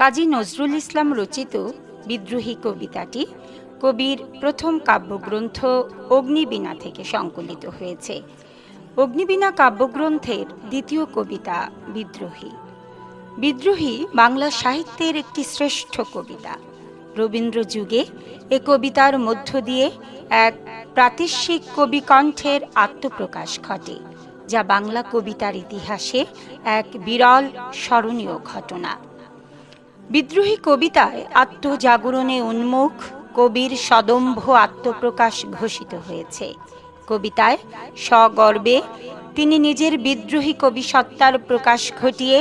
কাজী নজরুল ইসলাম রচিত বিদ্রোহী কবিতাটি কবির প্রথম কাব্যগ্রন্থ অগ্নিবীণা থেকে সংকলিত হয়েছে। অগ্নিবীণা কাব্যগ্রন্থের দ্বিতীয় কবিতা বিদ্রোহী। বিদ্রোহী বাংলা সাহিত্যের একটি শ্রেষ্ঠ কবিতা। রবীন্দ্র যুগে এ কবিতার মধ্য দিয়ে এক প্রাতিশ্বিক কবি কণ্ঠের আত্মপ্রকাশ ঘটে, যা বাংলা কবিতার ইতিহাসে এক বিরল স্মরণীয় ঘটনা। বিদ্রোহী কবিতায় আত্মজাগরণে উন্মুখ কবির সদম্ভ আত্মপ্রকাশ ঘোষিত হয়েছে। কবিতায় সগর্বে তিনি নিজের বিদ্রোহী কবি সত্তার প্রকাশ ঘটিয়ে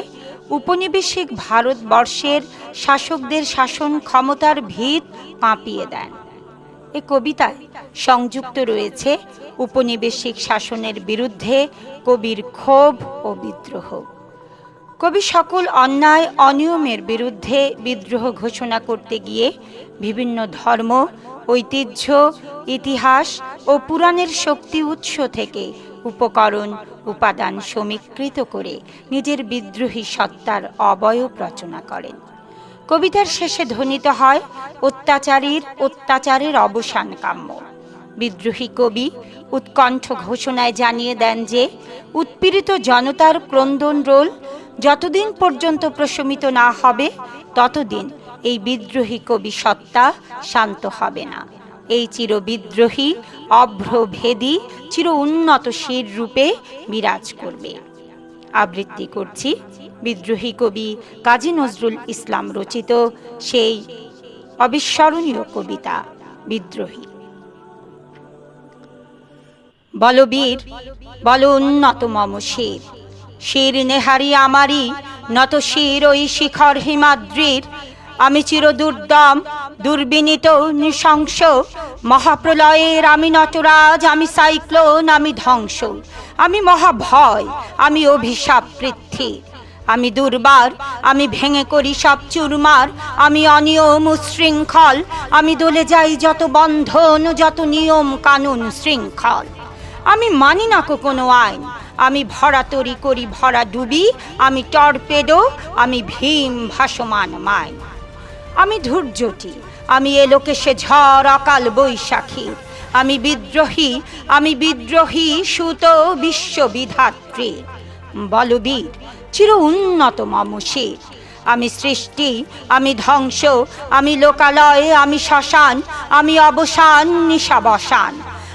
উপনিবেশিক ভারতবর্ষের শাসকদের শাসন ক্ষমতার ভিত কাঁপিয়ে দেন। এ কবিতায় সংযুক্ত রয়েছে উপনিবেশিক শাসনের বিরুদ্ধে কবির ক্ষোভ ও বিদ্রোহ। কবি সকল অন্যায় অনিয়মের বিরুদ্ধে বিদ্রোহ ঘোষণা করতে গিয়ে বিভিন্ন ধর্ম, ঐতিহ্য, ইতিহাস ও পুরাণের শক্তি উৎস থেকে উপকরণ, উপাদান সমীকৃত করে নিজের বিদ্রোহী সত্তার অবয়ব রচনা করেন। কবিতার শেষে ধ্বনিত হয়, অত্যাচারীর অত্যাচারের অবসান কাম্য। বিদ্রোহী কবি উৎকণ্ঠ ঘোষণায় জানিয়ে দেন যে, উৎপীড়িত জনতার ক্রন্দন রোল যতদিন পর্যন্ত প্রশমিত না হবে, ততদিন এই বিদ্রোহী কবি সত্তা শান্ত হবে না। এই চির বিদ্রোহী অভ্রভেদী চির উন্নত শির রূপে বিরাজ করবে। আবৃত্তি করছি বিদ্রোহী কবি কাজী নজরুল ইসলাম রচিত সেই অবিস্মরণীয় কবিতা, বিদ্রোহী। বলবীর, বল উন্নত মম শির। শির নেহারি আমারই নত শির ওই শিখর হিমাদ্রির। আমি চির দুর্দম দুর্বিনীত, নৃশংস, মহাপ্রলয়ের আমি নটরাজ, আমি সাইক্লোন, আমি ধ্বংস। আমি মহাভয়, আমি অভিশাপ পৃথ্বীর আমি দুর্বার, আমি ভেঙে করি সব চুরমার। আমি অনিয়ম উশৃঙ্খল, আমি দলে যাই যত বন্ধন, যত নিয়ম কানুন শৃঙ্খল। আমি মানি না কোনো আইন আমি ভরা তরি করি, ভরা ডুবি, আমি টর্পেডো, আমি ভীম ভাসমান মাইন আমি ধৈর্যটি, আমি এলোকে সে ঝড়, অকাল বৈশাখী। আমি বিদ্রোহী আমি বিদ্রোহী সুত বিশ্ববিধাত্রী বলবীর, চির উন্নত মমশীর আমি সৃষ্টি, আমি ধ্বংস, আমি লোকালয়, আমি শ্মশান, আমি অবসান, নিশাবসান।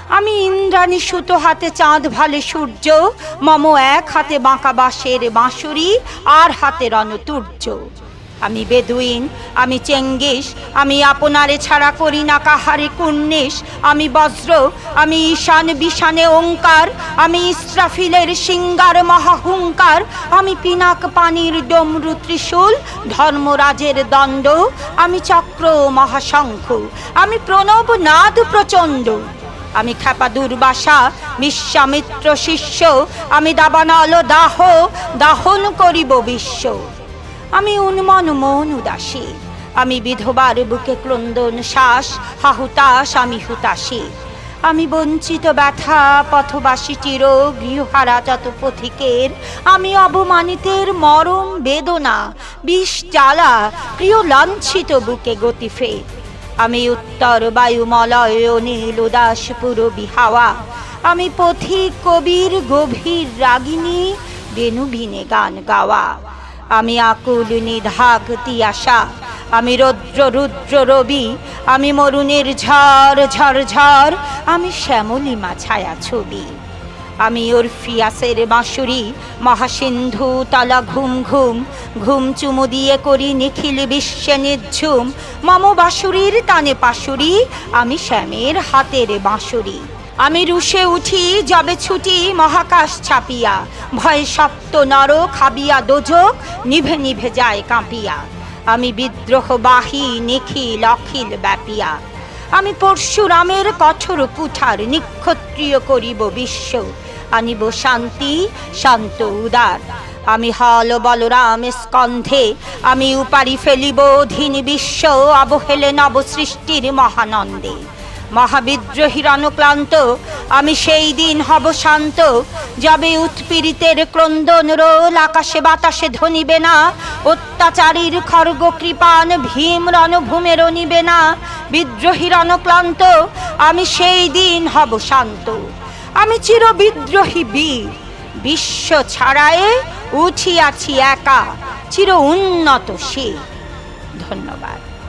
আমি ইন্দ্রাণী সুতো হাতে চাঁদ ভালে সূর্য, মম এক হাতে বাঁকা বাঁশের বাঁশুরি, আর হাতে রণতুর্য। আমি বেদুইন, আমি চেঙ্গিস, আমি আপনারে ছাড়া করি না কাহারে কুন্নিস আমি বজ্র, আমি ঈশান বিশানে ওঙ্কার, আমি ইস্রাফিলের সিঙ্গার মহাহুঙ্কার। আমি পিনাক পানির ডমরু ত্রিশূল, ধর্মরাজের দণ্ড। আমি চক্র মহাশঙ্খ, আমি প্রণব নাদ প্রচণ্ড। আমি খ্যাপা দুর্বাসা বিশ্বামিত্র শিষ্য, আমি দাবানল দাহ, দাহন করিব বিশ্ব। আমি উন্মন মন উদাসী, আমি বিধবার বুকে ক্রন্দন শ্বাস হাহুতাস আমি হুতাসী আমি বঞ্চিত ব্যথা, পথবাসী চির, গৃহহারা যত পথিকের আমি অবমানিতের মরম বেদনা, বিষ জ্বালা, প্রিয় লাঞ্ছিত বুকে গতি ফের আমি উত্তর বায়ুমলয় নীল উদাস পুরবী হাওয়া আমি পথিক কবির গভীর রাগিনী বেনুভিনে গান গাওয়া। আমি আকুল নিধাক তিয়াশা আমি রৌদ্র রুদ্র রবি। আমি মরুণের ঝড় ঝড় ঝড়। আমি শ্যামলিমা ছায়া ছবি। আমি ওরফিয়াসের বাঁশুরি, মহাসিন্ধু তালা ঘুম ঘুম ঘুম চুমু দিয়ে করি নিখিল বিশ্বে নিঝুম। মম বাঁশুরির তানে পাশুরি, আমি শ্যামের হাতের বাঁশুরি। আমি রুশে উঠি, যবে ছুটি মহাকাশ ছাপিয়া। ভয়ে সপ্ত নর খাবিয়া দোজক, নিভে নিভে যায় কাঁপিয়া। আমি বিদ্রোহবাহী নিখিল অখিল ব্যাপিয়া। আমি পরশুরামের কঠোর কুঠার নিক্ষত্রিয় করিব বিশ্ব। আনিব শান্তি, শান্ত উদার। আমি হল বলরাম স্কন্ধে, আমি উপারি ফেলিব অধীন বিশ্ব, অবহেলে নব সৃষ্টির মহানন্দে। মহাবিদ্রোহীর অনুক্লান্ত আমি সেই দিন হব শান্ত যাবে উৎপীড়িতের ক্রন্দন, রোল আকাশে বাতাসে ধনিবে না। অত্যাচারীর খর্গ কৃপান, ভীম রণভূমের নিবে না। বিদ্রোহী রণক্লান্ত, আমি সেই দিন হব শান্ত। আমি চির বিদ্রোহী বীর, বিশ্ব ছাড়ায়ে উঠিয়াছি একা, চির উন্নত সে। ধন্যবাদ।